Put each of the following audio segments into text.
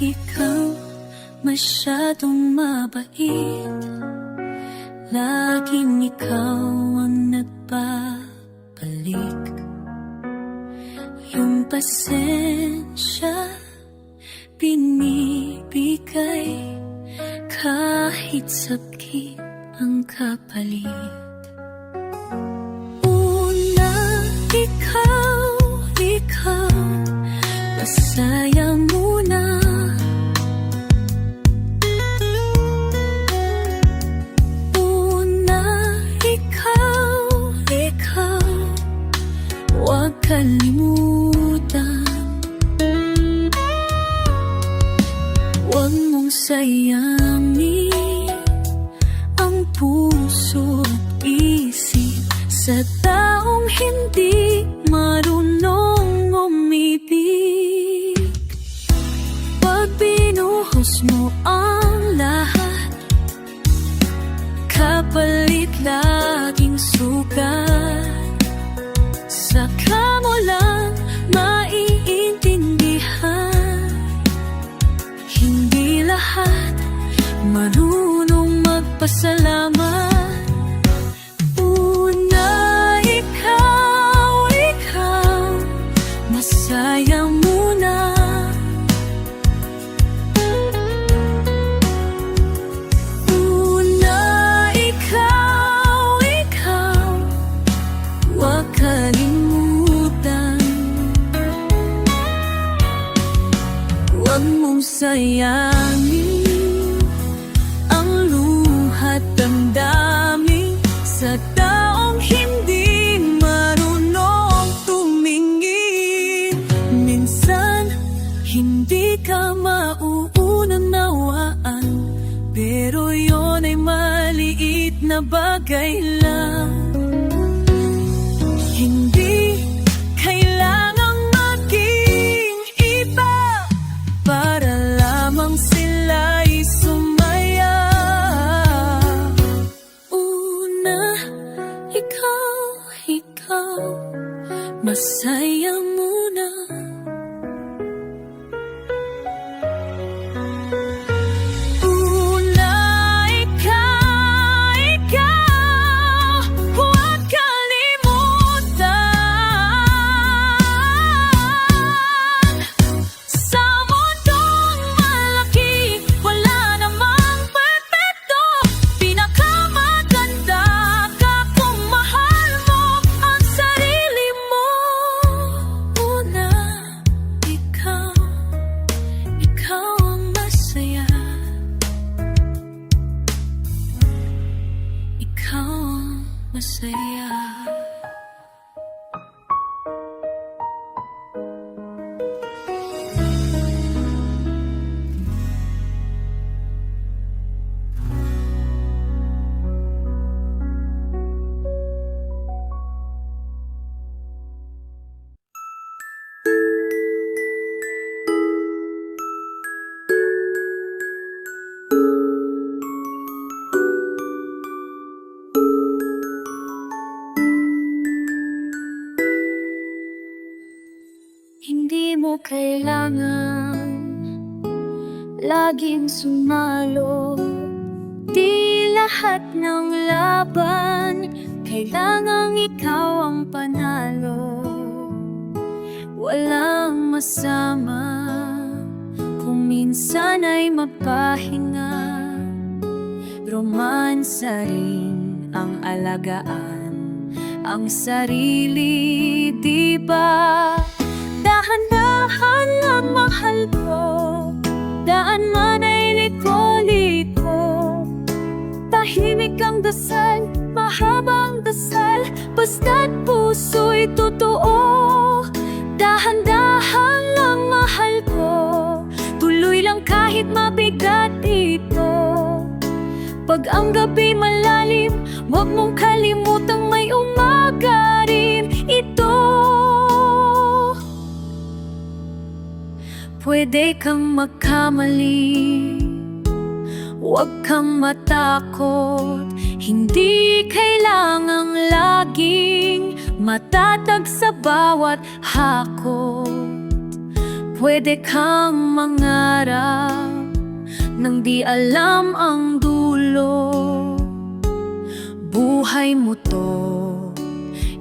lagi kang masyadong mabait. Laging ikaw ang nagpapalik Yung pasensya binibigay Kahit sakit ang kapalit. Una, ikaw, ikaw Masaya muna puso at isip. Sa taong hindi marunong umibig Pag binuhos mo ang lahat Kapalit laging sugat marunong bagay lang kailangan laging sumalo. Di lahat ng laban kailangang ikaw ang panalo. Walang masama kung minsan ay mapahinga. Romansa rin ang alagaan ang sarili, di ba? Dahan-dahan mahal ko. Daan man ay liko-liko. Tahimik ang dasal, mahabang dasal. Basta't puso'y totoo. Dahan-dahan lang mahal ko. Tuloy lang kahit mabigat ito. Pag ang gabi malalim Huwag mong kalimutang may umaga rin. Ito Pwede kang magkamali. Huwag kang matakot. Hindi kailangang laging Matatag sa bawat hakot. Pwede kang mangarap Nang di alam ang dulo. Buhay mo to.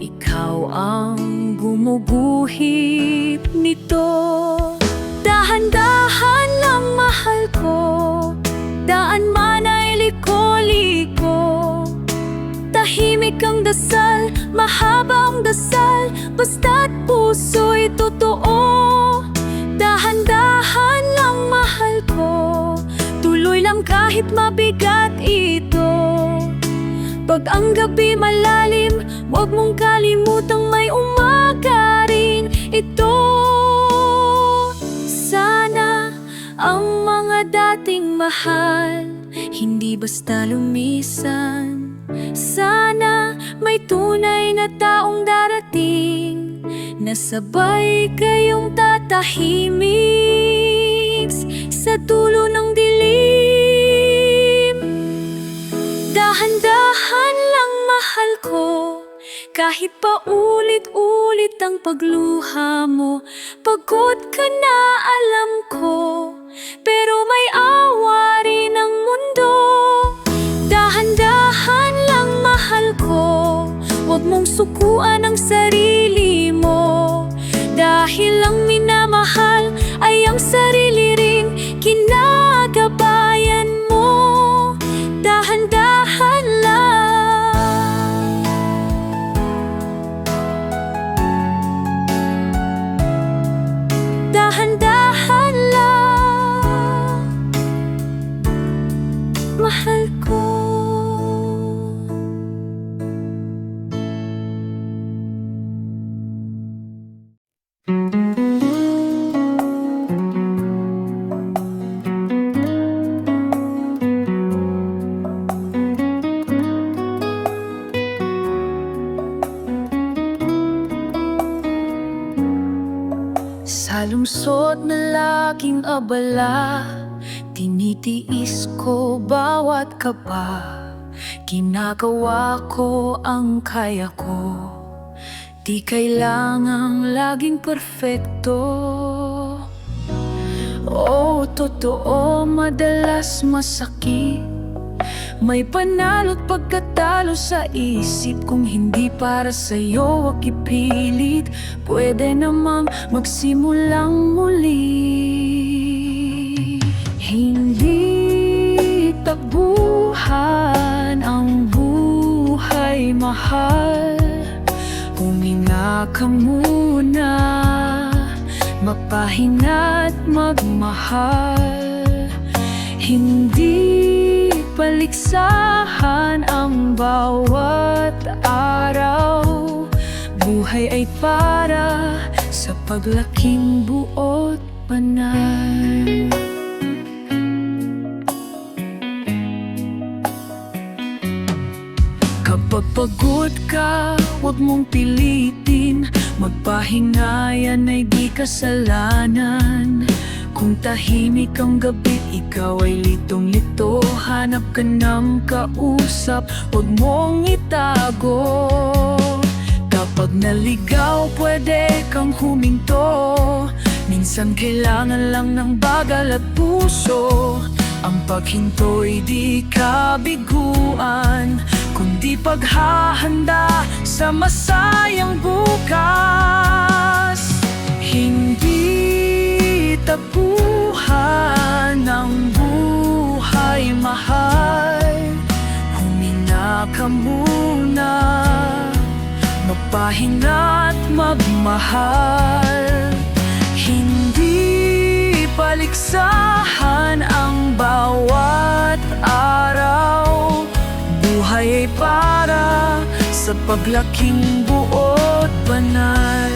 Ikaw ang gumuguhit nito Dahan-dahan lang mahal ko. Daan man ay liko-liko. Tahimik ang dasal, mahaba ang dasal. Basta't puso'y totoo. Dahan-dahan lang mahal ko. Tuloy lang kahit mabigat ito. Pag ang gabi malalim Huwag mong kalimutang may umaga dating mahal. Hindi basta lumisan. Sana may tunay na taong darating Na sabay kayong tatahimik Sa dulo ng dilim. Dahan-dahan lang mahal ko Kahit pa ulit-ulit ang pagluha mo. Pagod ka na alam ko Pero sukuan ang sarili Sa lungsod na laking abala Tinitiis ko bawat kaba. Ginagawa ko ang kaya ko Di kailangang laging perfecto. Oo, totoo, madalas masakit. May panalo't pagkatalo sa isip. Kung hindi para sa'yo, wag ipilit. Pwede namang magsimulang muli. Hindi tabuhan ang buhay mahal Huminga ka muna Magpahinga't magmahal. Hindi paligsahan ang bawat araw. Buhay ay para sa paglaking buot panay Kapag pagod ka, huwag mong pilitin. Magpahinga yan ay di kasalanan. Kung tahimik ang gabi, ikaw ay litong-lito Hanap ka ng kausap, huwag mong itago. Kapag naligaw, pwede kang huminto. Minsan kailangan lang ng bagal at puso. Ang paghinto'y di kabiguan Kundi paghahanda sa masayang bukas. Hindi tapuhan ang buhay mahal. Huminga ka muna Magpahinga't magmahal. Hindi paligsahan ang bawat araw ay para sa paglaking buot banal.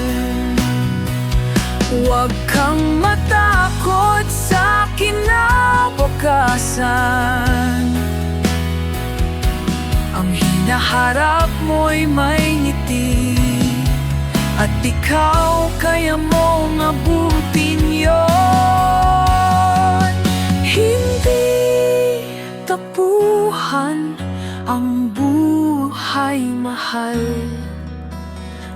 Huwag kang matakot sa kinabukasan. Ang hinaharap mo'y may ngiti. At ikaw kaya mong abutin yon. Hindi tapuhan buhay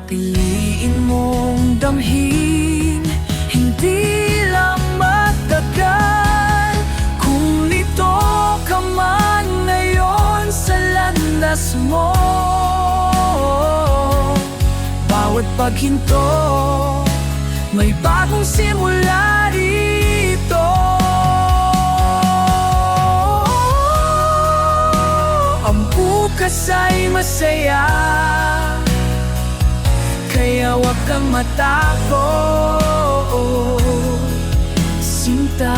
Piliin mong damhin Hindi lang matagal. Kung lito ka man ngayon sa landas mo Bawat paghinto May bagong simula rin bukas ay masaya. Kaya wag kang matakot. Sinta.